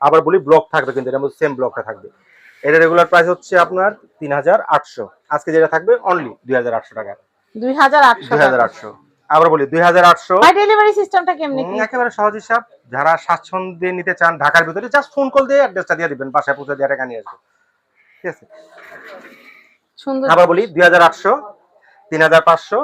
আবার বলি ব্লক থাকবে কিন্তু মধ্যে সেম ব্লকটা থাকবে। এটা রেগুলার প্রাইস হচ্ছে আপনার তিন হাজার আটশো। আজকে যেটা থাকবে অনলি দুই হাজার আটশো টাকা। দুই হাজার আটশো দুই হাজার আটশো। আবার বলি দুই হাজার আটশো। ডেলিভারি সিস্টেমটা কেমনি একেবারে সহজ হিসাব যারা স্বাচ্ছন্দ্যে নিতে চান ঢাকার ভিতরে জাস্ট ফোন কল দিয়ে অ্যাড্রেসটা দিয়ে দিবেন বাসায় পৌঁছে দিয়ে টাকা নিয়ে আসবে ঠিক আছে? সুন্দর। আবার বলি দুই হাজার আটশো তিন হাজার পাঁচশো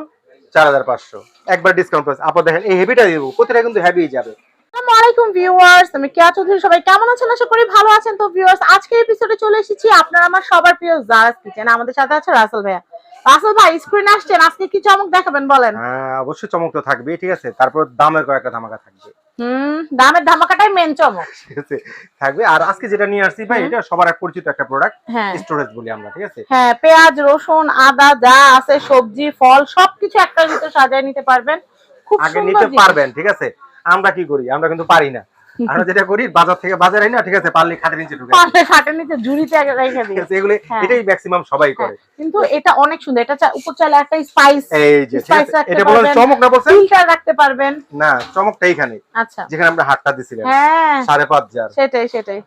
চার হাজার পাঁচশো। একবার ডিসকাউন্ট প্রাইস আপনার দেখেন এই হেভিটা দিব। প্রতিটা কিন্তু হেভি যাবে। আসসালামু আলাইকুম ভিউয়ার্স আমি কেয়া চৌধুরী সবাই কেমন আছেন? আশা করি ভালো আছেন। তো ভিউয়ার্স আজকের এপিসোডে চলে এসেছি আপনার আমার সবার প্রিয় জারাস কিচেন আমাদের সাথে আছে রাসেল ভাইয়া। রাসেল ভাই স্ক্রিন আসছেন আজকে কি চমক দেখাবেন বলেন? হ্যাঁ অবশ্যই চমক তো থাকবে ঠিক আছে? তারপর দামের কয়েকটা ধামাকা থাকবে। হুম দামের ধামাকাটাই মেন চমক। ঠিক আছে থাকবে। আর আজকে যেটা নিয়ে আসছি ভাই এটা সবার এক পরিচিত একটা প্রোডাক্ট হ্যাঁ। স্টোরেজ বলি আমরা ঠিক আছে? হ্যাঁ পেঁয়াজ রসুন আদা যা আছে সবজি ফল সবকিছু একটার ভিতরে সাজিয়ে নিতে পারবেন। খুব সুন্দর নিতে পারবেন ঠিক আছে? আমরা কি করি? আমরা কিন্তু পারি না। আমরা যেটা করি বাজার থেকে বাজারে না ঠিক আছে পারলে খাটের নিচে ঢুকে পারলে খাটের নিচে ঝুড়িতে রেখে দিই। ঠিক আছে এগুলো হ্যাঁ। এটাই ম্যাক্সিমাম সবাই করে। কিন্তু এটা অনেক সুন্দর। এটা উপর চাইলে একটা স্পাইস এই যে এটা বলেন চমক না বলছেন? ফিল্টার রাখতে পারবেন। না চমকটা এইখানে। আচ্ছা। যেখানে আমরা হাটটা দিছিলাম। হ্যাঁ। সাড়ে পাঁচ হাজার। সেটাই সেটাই।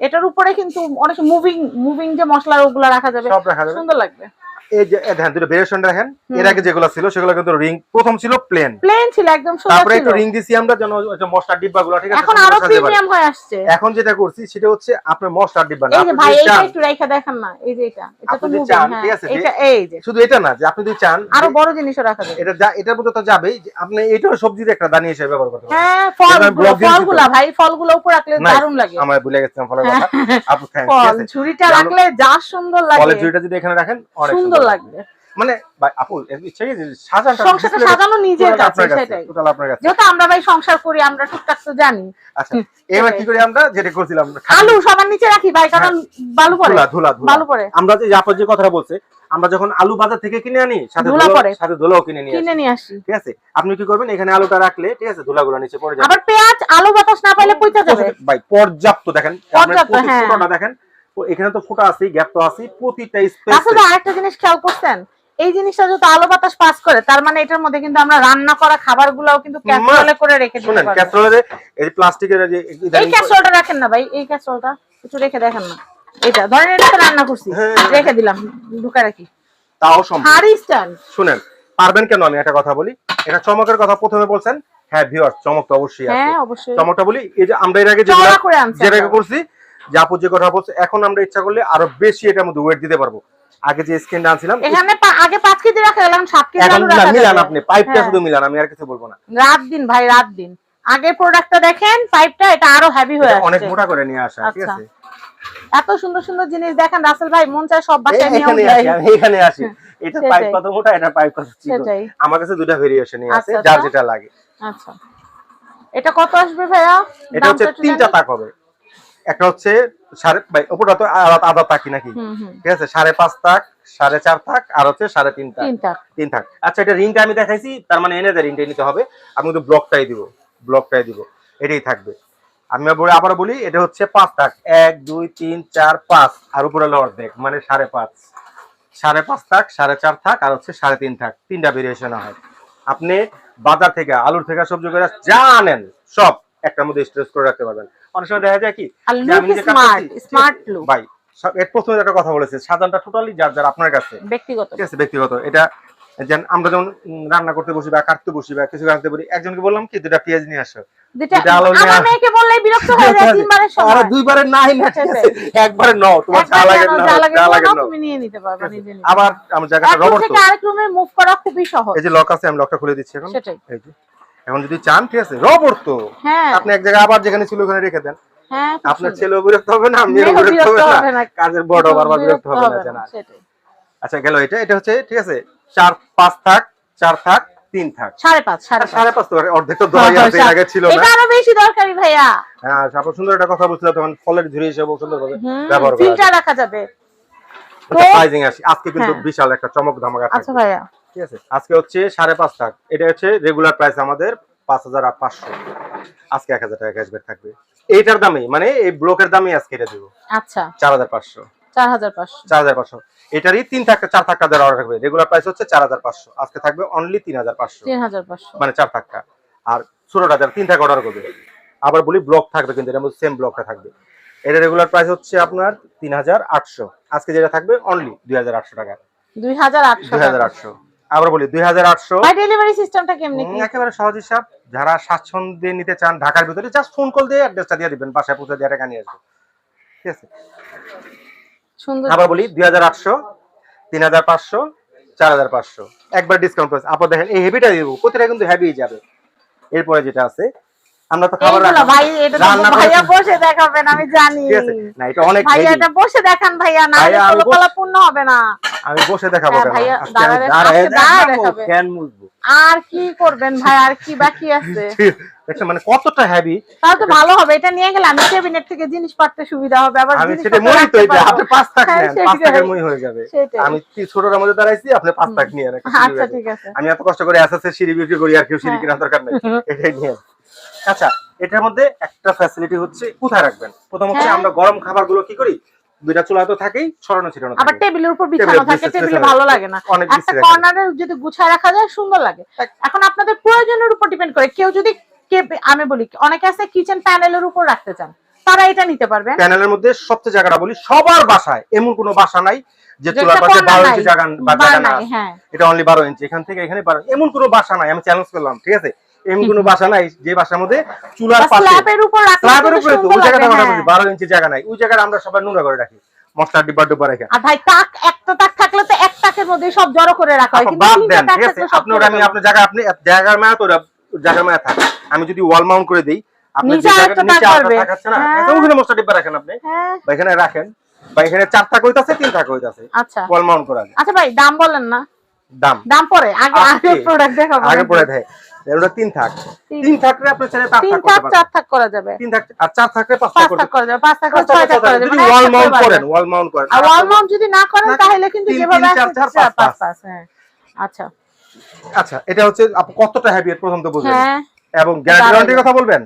এটার উপরে কিন্তু অনেক মুভিং মুভিং যে মশলা ওগুলো রাখা যাবে সব রাখা যাবে। সুন্দর লাগবে। এই যে দেখেন দুটো ভেরিয়েশন দেখেন এর আগে যেগুলো ছিল সেগুলো কিন্তু রিং প্রথম ছিল প্লেন প্লেন ছিল একদম সোজা তারপরে একটু রিং দিছি আমরা যেন ওই যে মশলার ডিব্বাগুলো ঠিক আছে এখন আরও প্রিমিয়াম হয়ে আসছে। এখন যেটা করছি সেটা হচ্ছে আপনার মশলার ডিব্বা না এই যে ভাই এইটা একটু দেখান না এই যে এটা। এটা তো মুভিং হ্যাঁ ঠিক আছে, এটা এই যে। শুধু এটা না যে আপনি যদি চান আরও বড় জিনিসও রাখা যাবে। এটা যা এটার মধ্যে তো যাবেই আপনি এটাও সবজির একটা দানি হিসেবে ব্যবহার করতে পারেন। হ্যাঁ এবার ফলগুলো ভাই ফলগুলো উপর রাখলে. দারুণ লাগে। আমার ভুলে গেছিলাম ফলের কথা। আপু থ্যাঙ্কস ফল ঝুড়িটা রাখলে যা সুন্দর লাগে। ফলের ঝুড়িটা যদি এখানে রাখেন অনেক সুন্দর। লাগবে। মানে ভাই আপু এর ইচ্ছা কি যে সাজানটা সংসারটা সাজানো নিজের কাছে সেটাই। টোটাল আপনার কাছে। যেহেতু আমরা ভাই সংসার করি আমরা টুকটাক তো জানি। আচ্ছা এবার কি করি আমরা? যেটা করছিলাম আলু সবার নিচে রাখি ভাই কারণ বালু পড়ে। ধুলা বালু পড়ে। আমরা যে যে কথাটা বলছে আমরা যখন আলু বাজার থেকে কিনে আনি সাথে সাথে ধুলাও কিনে নিয়ে কিনে নিয়ে আসি। ঠিক আছে? আপনি কি করবেন? এখানে আলুটা রাখলে ঠিক আছে ধুলাগুলো নিচে পড়ে যাবে। আবার পেঁয়াজ আলু বাতাস না পাইলে পচে যাবে। ভাই পর্যাপ্ত দেখেন পর্যাপ্ত, হ্যাঁ। দেখেন। এখানে তো ফোঁটা আছে গ্যাপ তো আছে প্রতিটা স্পেস আসলে আরেকটা জিনিস খেয়াল করছেন? এই জিনিসটা যদি আলো বাতাস পাস করে তার মানে এটার মধ্যে কিন্তু আমরা রান্না করা খাবার গুলাও কিন্তু ক্যাসরোলে করে রেখে দিতে শুনেন ক্যাসরোলে এই প্লাস্টিকের যে এই ক্যাসরোলটা রাখেন না ভাই এই ক্যাসরোলটা একটু রেখে দেখেন না। এটা ধরেন এটা তো রান্না করছি হ্যাঁ। রেখে দিলাম ঢুকা রাখি। তাও সম্ভব। হাড়ি স্ট্যান্ড শুনেন পারবেন কেন আমি একটা কথা বলি? এটা চমকের কথা প্রথমে বলছেন? হ্যাঁ ভিউয়ার্স চমক তো অবশ্যই আছে। হ্যাঁ অবশ্যই। চমকটা বলি এই যে আমরা এর আগে যেটা। করছি যে আপু যে কথা বলছে এখন আমরা ইচ্ছা করলে আরও বেশি এটার মধ্যে ওয়েট দিতে পারব। আগে যে স্ক্রিনটা আনছিলাম এখানে আগে পাঁচ কেজি রাখা গেলাম সাত কেজি এখন মিলান আপনি পাইপটা হ্যাঁ। শুধু মিলান আমি আর কিছু বলব না। রাত দিন ভাই রাত দিন। আগে প্রোডাক্টটা দেখেন পাইপটা এটা আরও হেভি হয়ে এটা অনেক মোটা করে নিয়ে আসা ঠিক আচ্ছা। আছে? এত সুন্দর সুন্দর জিনিস দেখেন রাসেল ভাই মন চায় সব বাসায় নিয়ে আসি আমি এখানে আসি। এটা পাইপ কত মোটা এটা পাইপ কত চিকন। আমার কাছে দুটো ভেরিয়েশনই আছে আচ্ছা, যার আচ্ছা। যেটা লাগে। আচ্ছা। এটা কত আসবে ভাইয়া? এটা হচ্ছে তিনটা? তাক হবে। একটা হচ্ছে সাড়ে ওপরটা তো আধা তাকি নাকি? ঠিক আছে সাড়ে পাঁচ তাক সাড়ে চার তাক আর হচ্ছে সাড়ে তিন তাক। তিন থাক আচ্ছা এটা রিংটা আমি দেখাইছি তার মানে এনে দেয় রিংটা নিতে হবে। আমি কিন্তু ব্লকটাই দিব ব্লকটাই দিব। এটাই থাকবে। আমি আবার আবার বলি এটা হচ্ছে পাঁচ থাক এক দুই তিন চার পাঁচ। আর উপরে হলো অর্ধেক মানে সাড়ে পাঁচ। সাড়ে পাঁচ থাক সাড়ে চার থাক আর হচ্ছে সাড়ে তিন থাক তিনটা ভেরিয়েশন হয়। আপনি বাজার থেকে আলুর থেকে সবজি করে যা আনেন সব একটার মধ্যে স্ট্রেস করে রাখতে পারবেন। অনেক সময় দেখা যায় কি আমি লুক স্মার্ট স্মার্ট লুক ভাই এর প্রথমে একটা কথা বলেছে সাজানটা টোটালি যার যার আপনার কাছে। ব্যক্তিগত। ঠিক আছে ব্যক্তিগত। এটা যেন আমরা যেমন রান্না করতে বসি বা কাটতে বসি বা কিছু কাটতে বলি একজনকে বললাম কি দুটা পেঁয়াজ নিয়ে আসো। আবার আমার জায়গাটা খুবই সহজ। এই যে লক আছে আমি লকটা খুলে দিচ্ছি এখন। সেটাই। এখন যদি চান ঠিক আছে রবর তো। হ্যাঁ। আপনি এক জায়গায় আবার যেখানে ছিল ওখানে রেখে দেন। হ্যাঁ আপনার। ছেলেও বিরক্ত হবে না মেয়েও বিরক্ত হবে না। কাজের বড় বারবার বিরক্ত হবে না জানা আচ্ছা গেল এটা এটা হচ্ছে ঠিক আছে চার পাঁচ থাক চার থাক তিন থাক। সাড়ে পাঁচ সাড়ে পাঁচ। তো অর্ধেক তো আছে আগে ছিল না। এটা আরও বেশি দরকারি ভাইয়া। হ্যাঁ তারপর সুন্দর একটা কথা বলছিল তখন ফলের ঝুড়ি হিসেবে সুন্দর ব্যবহার করা ফিল্টার রাখা যাবে। তো প্রাইজিং আসি। আজকে কিন্তু। বিশাল একটা চমক ধামাকা আচ্ছা ভাইয়া। ঠিক আছে? আজকে হচ্ছে সাড়ে পাঁচ টাকা এটা হচ্ছে রেগুলার প্রাইস আমাদের পাঁচ হাজার আর পাঁচশো। আজকে এক হাজার টাকা ক্যাশব্যাক থাকবে। এইটার দামে মানে এই ব্লকের দামে আজকে এটা দেবো। আচ্ছা। চার হাজার পাঁচশো। চার হাজার পাঁচশো। চার হাজার পাঁচশো। এটারই তিন থাকা চার থাকা দেওয়ার অর্ডার থাকবে। রেগুলার প্রাইস হচ্ছে চার হাজার পাঁচশো। আজকে থাকবে অনলি তিন হাজার পাঁচশো। তিন হাজার পাঁচশো। মানে চার থাকা আর যারা তিন থাকা অর্ডার করবে। আবার বলি ব্লক থাকবে কিন্তু এটার মধ্যে সেম ব্লকটা থাকবে। এটা রেগুলার প্রাইস হচ্ছে আপনার তিন হাজার আটশো। আজকে যেটা থাকবে অনলি দুই হাজার আটশো টাকা। দুই হাজার আটশো দুই হাজার আটশো। আবার বলি দুই হাজার আটশো। ডেলিভারি সিস্টেমটা কেমনি একেবারে সহজ হিসাব। যারা স্বাচ্ছন্দ্যে নিতে চান ঢাকার ভিতরে জাস্ট ফোন কল দিয়ে অ্যাড্রেসটা দিয়ে দিবেন বাসায় পৌঁছে দিয়ে টাকা নিয়ে আসবে। ঠিক আছে? সুন্দর। আবার বলি দুই হাজার আটশো তিন হাজার পাঁচশো চার হাজার পাঁচশো। একবার ডিসকাউন্ট প্রাইস আপনার দেখেন এই হেভিটা দিব প্রতিটা কিন্তু হেভি যাবে। এরপরে যেটা আছে আমরা তো খাবার। ভাই এটা ভাইয়া বসে দেখাবেন আমি জানি। না এটা অনেক ভাইয়া এটা বসে দেখান ভাইয়া না হবে না। আমি বসে দেখাবো হ্যাঁ, কেন? আর কি করবেন ভাই আর কি বাকি আছে? দেখছেন মানে কতটা হেভি তাহলে তো ভালো হবে এটা নিয়ে গেলে আমি ক্যাবিনেট থেকে জিনিস পাঠতে সুবিধা হবে আবার আমি সেটা মই তো এটা আপনি পাঁচ টাকা হ্যাঁ, নেন পাঁচ টাকার মই হয়ে যাবে। আমি কি ছোটটার মধ্যে দাঁড়াইছি? আপনি পাঁচ টাকা নিয়ে রাখেন আচ্ছা ঠিক আছে। আমি এত কষ্ট করে এসএসসি সিঁড়ি বিক্রি করি আর কেউ সিঁড়ি হ্যাঁ। কেনার দরকার নেই। এটাই নিয়ে। আসি। আচ্ছা এটার মধ্যে একটা ফ্যাসিলিটি হচ্ছে কোথায় রাখবেন? প্রথম হচ্ছে হ্যাঁ। আমরা গরম খাবারগুলো কি করি? দুইটা চুলা তো থাকেই ছড়ানো ছিটানো আবার টেবিলের উপর বিছানো থাকে টেবিলে ভালো লাগে না। একটা। কর্নারে যদি গুছায় রাখা যায় সুন্দর লাগে। এখন আপনাদের প্রয়োজনের উপর ডিপেন্ড করে কেউ যদি আমি বলি অনেকে আছে কিচেন প্যানেলের উপর রাখতে চান তারা এটা নিতে পারবেন। প্যানেলের মধ্যে সবচেয়ে জায়গাটা বলি সবার বাসায় এমন কোনো বাসা নাই যে চুলার পাশে corner বারো নাই, ইঞ্চি জায়গা বা জায়গা না নাই, আছে। হ্যাঁ। এটা অনলি বারো ইঞ্চি এখান থেকে এখানে বারো এমন কোনো বাসা নাই আমি চ্যালেঞ্জ করলাম ঠিক আছে? এমন কোনো বাসা নাই যে বাসার মধ্যে চুলার পাশে স্ল্যাবের উপর স্ল্যাবের উপরে তো ওই জায়গাটা কথা হ্যাঁ। বারো ইঞ্চি জায়গা নাই। ওই জায়গাটা আমরা সবাই নোংরা করে রাখি। মশলার ডিব্বা ডুব্বা রেখে। আর ভাই তাক একটা তাক থাকলে তো এক তাকের মধ্যে সব জড়ো করে রাখা হয়। কিন্তু তিনটা তাক থাকলে সব আপনার আমি আপনার জায়গা আপনি জায়গার মায়া তো জায়গার মায়া থাকে। আমি যদি ওয়াল মাউন্ট করে দেই আপনি যে জায়গাটা নিচে না হ্যাঁ। ওখানে মশলা ডিব্বা রাখেন আপনি। হ্যাঁ। বা এখানে রাখেন। বা এখানে চার থাক হইতাছে তিন থাক হইতাছে। আচ্ছা। ওয়াল মাউন্ট করা। আচ্ছা ভাই দাম বলেন না। দাম। দাম পরে। আগে আগে প্রোডাক্ট দেখাবো। আগে পরে দেয় ওটা তিন থাক। তিন- থাকলে আপনি চাইলে পাঁচ থাক করতে চার থাক করা যাবে। তিন থাক আর চার থাকলে পাঁচ থাক করা যাবে পাঁচ থাক ছয় থাক করা যাবে। যদি ওয়াল মাউন্ট করেন ওয়াল মাউন্ট করেন আর ওয়াল মাউন্ট যদি না করেন তাহলে কিন্তু যেভাবে আছে চার, চার, পাঁচ, পাঁচ হ্যাঁ। আচ্ছা। আচ্ছা এটা হচ্ছে কতটা হেভি প্রথম তো বুঝলেন। হ্যাঁ। এবং গ্যারান্টি কথা বলবেন?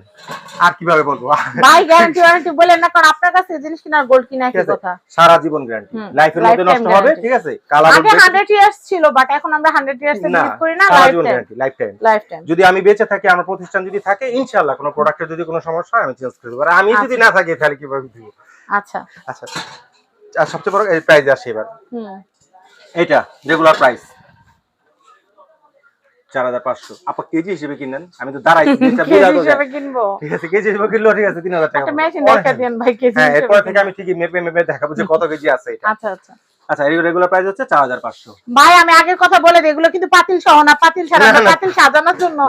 আর কীভাবে বলব? ভাই গ্যারান্টি ওয়ারেন্টি বলেন না কারণ আপনার কাছে জিনিস কিনার গোল্ড কিনা কি কথা। সারা জীবন গ্যারান্টি লাইফের মধ্যে নষ্ট হবে ঠিক আছে? কালার আগে 100 ইয়ার্স ছিল বাট এখন আমরা 100 ইয়ার্স করি না life guarantee life time life time যদি আমি বেঁচে থাকি আমার প্রতিষ্ঠান যদি থাকে ইনশাআল্লাহ কোনো প্রোডাক্টের যদি কোনো সমস্যা হয় আমি চেঞ্জ করে দেবো। আর আমি যদি আচ্ছা। না থাকি তাহলে কীভাবে দিব? আচ্ছা। আচ্ছা। আর সবচেয়ে বড় এই প্রাইস আসে এবার। হুম। এটা রেগুলার প্রাইস চার হাজার পাঁচশো। আপা কেজি হিসেবে কিনেন? আমি তো দাঁড়াই কিনবো। ঠিক আছে কেজি হিসেবে কিনলো ঠিক আছে তিন হাজার টাকা হ্যাঁ এরপর থেকে আমি ঠিকই মেপে মেপে দেখাবো যে কত কেজি আছে এটা। আচ্ছা আচ্ছা। আচ্ছা রেগুলার প্রাইস হচ্ছে ভাই আমি আগের কথা বলে দিই এগুলো কিন্তু পাতিল সহ না পাতিল ছাড়া। পাতিল সাজানোর জন্য।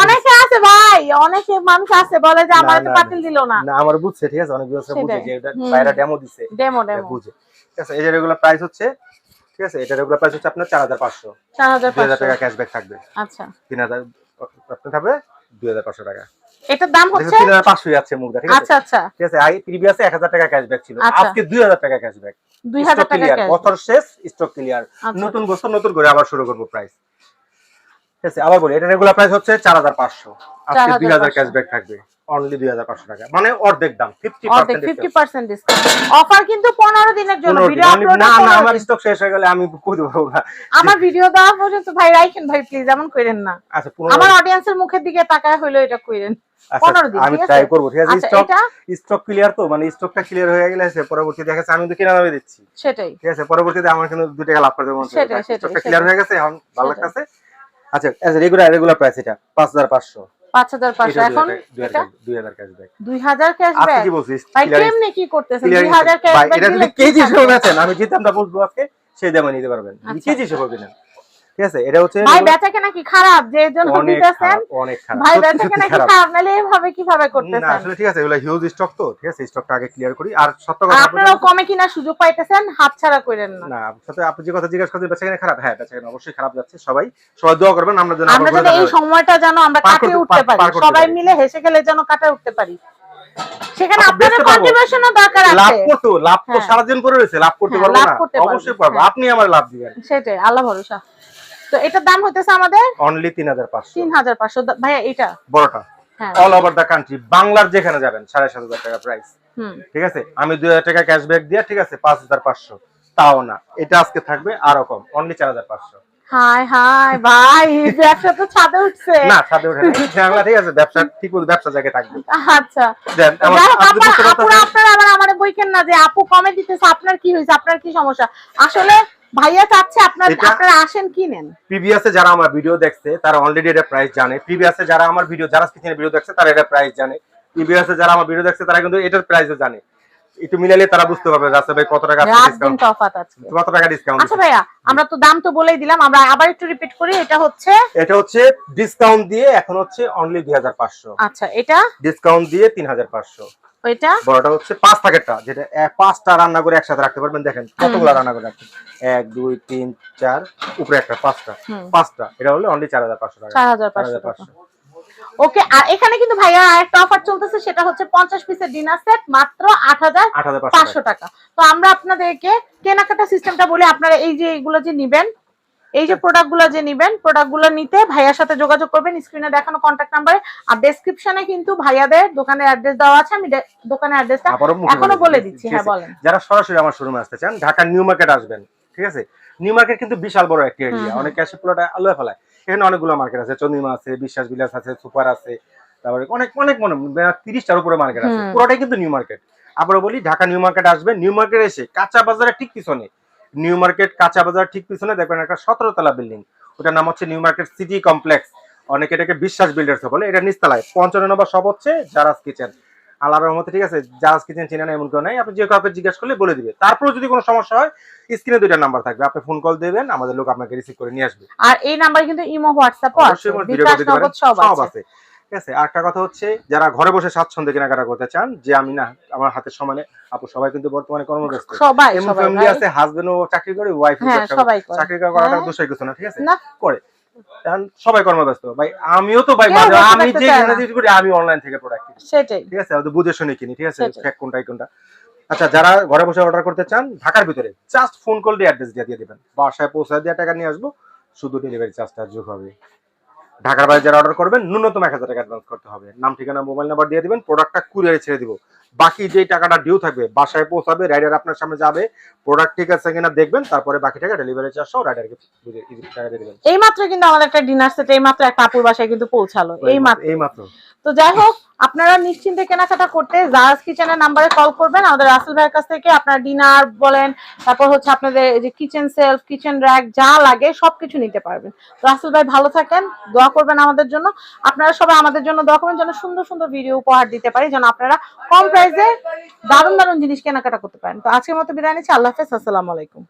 অনেকে আছে ভাই অনেকে মানুষ আছে বলে যে আমার তো পাতিল দিল না। না আমার বুঝছে ঠিক আছে অনেক বুঝে। যে এটা বাইরে ডেমো দিছে। ডেমো ডেমো বুঝে। ঠিক আছে এই রেগুলার প্রাইস হচ্ছে ঠিক আছে? এটা রেগুলার প্রাইস হচ্ছে আপনার চার হাজার পাঁচশো। চার হাজার দুই হাজার টাকা ক্যাশব্যাক থাকবে। আচ্ছা। তিন হাজার আপনার থাকবে দুই হাজার পাঁচশো টাকা। এটার দাম হচ্ছে? তিন হাজার পাঁচশো যাচ্ছে মুখটা ঠিক আছে? আচ্ছা আচ্ছা। ঠিক আছে? আই প্রিভিয়াসে এক হাজার টাকা ক্যাশব্যাক ছিল। আচ্ছা। আজকে দুই হাজার টাকা ক্যাশব্যাক দুই হাজার স্টক টাকা ক্যাশব্যাক। বছর শেষ স্টক ক্লিয়ার আচ্ছা। নতুন বছর নতুন করে আবার শুরু করব প্রাইস ঠিক আছে আবার বলি এটা রেগুলার প্রাইস হচ্ছে চার হাজার পাঁচশো। আজকে দুই হাজার ক্যাশব্যাক থাকবে। অনলি দুই হাজার পাঁচশো টাকা। মানে অর্ধেক দাম ফিফটি অর্ধেক ফিফটি পার্সেন্ট ডিসকাউন্ট অফার কিন্তু পনেরো দিনের জন্য। না না আমার স্টক শেষ হয়ে গেলে আমি দেবো? না আমার ভিডিও দেওয়া পর্যন্ত ভাই রাখেন ভাই প্লিজ এমন করেন না। আচ্ছা আমার অডিয়েন্সের মুখের দিকে তাকায় হইল এটা কইরেন। আচ্ছা, আমি ট্রাই করব ঠিক আছে? স্টক স্টক ক্লিয়ার তো? মানে স্টকটা ক্লিয়ার হয়ে গেলে পরবর্তী দেখা যাচ্ছে আমি তো কিনা নামে দিচ্ছি। সেটাই। ঠিক আছে? পরবর্তীতে আমার কিন্তু দু টাকা লাভ মন সেটাই, স্টকটা ক্লিয়ার হয়ে গেছে এখন ভালো। লাগতেছে। আচ্ছা রেগুলার রেগুলার প্রাইস এটা পাঁচ হাজার পাঁচশো। পাঁচ হাজার পাঁচশো এখন এটা? দুই হাজার ক্যাশব্যাক দুই হাজার আজকে কি বলছিস? ভাই কেমনে কি করতেছেন? Clear দুই হিসেবে। হাজার ভাই, ক্যাশব্যাক এটা যদি কেজি হিসেবে বেচেন আমি যেটা আমরা বলব আজকে সেই দামে নিতে পারবেন। আচ্ছা। কেজি হিসেবে কিনেন ঠিক আছে? এটা হচ্ছে ভাই বেচা কেনা কি খারাপ যে জন্য দিতেছেন অনেক খারাপ। ভাই সত্যি বেচা কেনা কি খারাপ। নাহলে এভাবে কীভাবে না আসলে ঠিক আছে এগুলো হিউজ স্টক তো ঠিক আছে? স্টকটা আগে ক্লিয়ার করি। আর সত্য কথা আপনারাও কমে কিনার সুযোগ পাইতেছেন হাত ছাড়া করেন না। না সাথে আপনি যে কথা জিজ্ঞাসা বেচা কেনা খারাপ? হ্যাঁ বেচা কেনা অবশ্যই খারাপ যাচ্ছে সবাই। সবাই দোয়া করবেন আমরা যেন আমরা যেন এই সময়টা যেন আমরা কাটিয়ে উঠতে পার- সবাই মিলে হেসে গেলে যেন কাটিয়ে উঠতে পারি। সেখানে আপনাদের কন্ট্রিবিউশনও দরকার লাভ করতে লাভ তো হ্যাঁ। সারাদিন পরে রয়েছে লাভ করতে হ্যাঁ, পারব লাভ না। করতে অবশ্যই পারব। হ্যাঁ। আপনি আমার লাভ দিবেন। সেটাই আল্লাহ ভরসা। তো এটার দাম হইতেছে আমাদের অনলি তিন হাজার পাঁচশো। তিন হাজার পাঁচশো। ভাইয়া এটা বড়টা। হ্যাঁ। অল ওভার দ্য কান্ট্রি বাংলার যেখানে যাবেন সাড়ে সাত হাজার টাকা প্রাইস হুম। ঠিক আছে? আমি দুই হাজার টাকা ক্যাশব্যাক দিয়ে ঠিক আছে পাঁচ হাজার পাঁচশো। তাও না। এটা আজকে থাকবে আরও কম অনলি চার হাজার পাঁচশো। হাই হাই ভাই ব্যবসা তো ছাদে উঠছে। না ছাদে ওঠে না ঠিক আছে ব্যবসা ঠিক মতো ব্যবসা জায়গায় থাকবে। আচ্ছা। দেন আমার আপনি আপনার- আবার আমারে বইকেন না যে আপু কমে দিতেছে আপনার কি হয়েছে আপনার কি সমস্যা? আসলে ভাইয়া চাচ্ছে আপনার আপনারা আসেন কিনেন। প্রিভিয়াসে যারা আমার ভিডিও দেখছে তারা অলরেডি এটা প্রাইস জানে। প্রিভিয়াসে যারা আমার ভিডিও যারা কিচেনের ভিডিও দেখছে তারা এটা প্রাইস জানে। প্রিভিয়াসে যারা আমার ভিডিও দেখছে তারা কিন্তু এটার প্রাইসও জানে। একটু মিলাইলে তারা বুঝতে পারবে রাস্তা ভাই কত টাকা ডিসকাউন্ট তফাৎ আজকে। কত টাকা ডিসকাউন্ট আচ্ছা ভাইয়া আমরা তো দাম তো বলেই দিলাম আমরা আবার একটু রিপিট করি এটা হচ্ছে? এটা হচ্ছে ডিসকাউন্ট দিয়ে এখন হচ্ছে অনলি দুই হাজার পাঁচশো। আচ্ছা এটা? ডিসকাউন্ট দিয়ে তিন হাজার পাঁচশো। ওইটা? বড়টা হচ্ছে পাঁচ প্যাকেটটা যেটা পাঁচটা রান্না করে একসাথে রাখতে পারবেন। দেখেন কতগুলো রান্না করে এক দুই তিন চার উপরে একটা পাঁচটা। পাঁচটা এটা হলে অনলি চার হাজার পাঁচশো টাকা। চার হাজার পাঁচশো ওকে আর এখানে কিন্তু ভাইয়া একটা অফার চলতেছে সেটা হচ্ছে পঞ্চাশ পিসের ডিনার সেট মাত্র আট হাজার আট হাজার পাঁচশো পাঁচশো টাকা। তো আমরা আপনাদেরকে কেনাকাটা সিস্টেমটা বলে আপনারা এই যে এইগুলো যে নিবেন এই যে প্রোডাক্টগুলো যে নিবেন প্রোডাক্টগুলো নিতে ভাইয়ার সাথে যোগাযোগ করবেন স্ক্রিনে দেখানো কন্ট্যাক্ট নাম্বারে আর ডেসক্রিপশনে কিন্তু ভাইয়াদের দোকানের অ্যাড্রেস দেওয়া আছে আমি দোকানের অ্যাড্রেসটা এখনও বলে দিচ্ছি। হ্যাঁ বলেন। যারা সরাসরি আমার শোরুমে আসতে চান ঢাকা নিউ মার্কেট আসবেন ঠিক আছে? নিউ মার্কেট কিন্তু বিশাল বড় একটা এরিয়া। অনেকে আসে পুরোটা আলোয় ফেলায়। এখানে অনেকগুলো মার্কেট আছে চন্দ্রিমা আছে বিশ্বাস বিলাস আছে সুপার আছে তারপরে অনেক অনেক মনে তিরিশটার উপরে মার্কেট আছে। পুরোটাই কিন্তু নিউ মার্কেট। আবারও বলি ঢাকা নিউ মার্কেট আসবেন নিউ মার্কেট এসে কাঁচা বাজারের ঠিক পিছনে নিউ মার্কেট কাঁচা বাজার ঠিক পিছনে দেখবেন একটা সতেরো তলা বিল্ডিং। ওটার নাম হচ্ছে নিউ মার্কেট সিটি কমপ্লেক্স। অনেকে এটাকে বিশ্বাস বিল্ডার্স বলে। এটা নিচতলায়। পঞ্চান্ন নম্বর সব হচ্ছে জারাস কিচেন আল্লাহর রহমতে ঠিক আছে? জাহাজ কিচেন চেনে না এমন কেউ নাই। আপনি যে কাউকে জিজ্ঞাসা করলে বলে দিবে। তারপরে যদি কোনো সমস্যা হয় স্ক্রিনে দুইটা নাম্বার থাকবে। আপনি ফোন কল দেবেন আমাদের লোক আপনাকে রিসিভ করে নিয়ে আসবে। আর এই নাম্বারে কিন্তু ইমো হোয়াটসঅ্যাপ আছে। বিকাশ নগদ সব আছে। ঠিক আছে? আর একটা কথা হচ্ছে যারা ঘরে বসে স্বাচ্ছন্দ্যে কেনাকাটা করতে চান যে আমি না আমার হাতের সমানে আপু সবাই কিন্তু বর্তমানে কর্মব্যস্ত। সবাই ফ্যামিলি। আছে হাজবেন্ড ও চাকরি করে ওয়াইফ হ্যাঁ চাকরি করাটা হ্যাঁ। দোষের কিছু না ঠিক আছে? না। করে। সবাই কর্মব্যস্ত। ভাই আমিও তো ভাই বসে আমি যে করি আমি অনলাইন থেকে প্রোডাক্ট কিনি। সেটাই। ঠিক আছে? বুঝে শুনে কিনি ঠিক আছে। ফেক কোনটা কোনটা। আচ্ছা যারা ঘরে বসে অর্ডার করতে চান ঢাকার ভিতরে জাস্ট ফোন কল দিয়ে অ্যাড্রেস দিয়ে দিয়ে দিবেন। বাসায় পৌঁছায় দিয়ে টাকা নিয়ে আসব শুধু ডেলিভারি চার্জটা যোগ হবে। ঢাকার বাইরে যারা অর্ডার করবেন, ন্যূনতম এক হাজার টাকা অ্যাডভান্স করতে হবে। নাম, ঠিকানা মোবাইল নাম্বার দিয়ে দিবেন প্রোডাক্টটা কুরিয়ারে ছেড়ে দিব। বাকি যে টাকাটা ডিউ থাকবে বাসায় পৌঁছাবে রাইডার আপনার সামনে যাবে প্রোডাক্ট ঠিক আছে কিনা দেখবেন তারপরে বাকি টাকা ডেলিভারি চার্জ সহ রাইডারকে টাকা দিয়ে দিবেন। এই মাত্র কিন্তু আমাদের একটা ডিনার সেট এই মাত্র একটা আপুর বাসায় কিন্তু পৌঁছালো এই মাত্র। এই মাত্র। তো যাই হোক আপনারা নিশ্চিন্তে কেনাকাটা করতে জাহাজ কিচেনের নাম্বারে কল করবেন আমাদের রাসেল ভাইয়ের কাছ থেকে আপনার ডিনার বলেন তারপর হচ্ছে আপনাদের যে কিচেন সেলফ কিচেন র্যাক যা লাগে সবকিছু নিতে পারবেন। তো রাসেল ভাই ভালো থাকেন দোয়া করবেন আমাদের জন্য। আপনারা সবাই আমাদের জন্য দোয়া করবেন যেন সুন্দর সুন্দর ভিডিও উপহার দিতে পারি যেন আপনারা কম প্রাইসে দারুণ দারুণ জিনিস কেনাকাটা করতে পারেন। তো আজকের মতো বিদায় নিচ্ছি। আল্লাহ হাফেজ। আসসালামু আলাইকুম।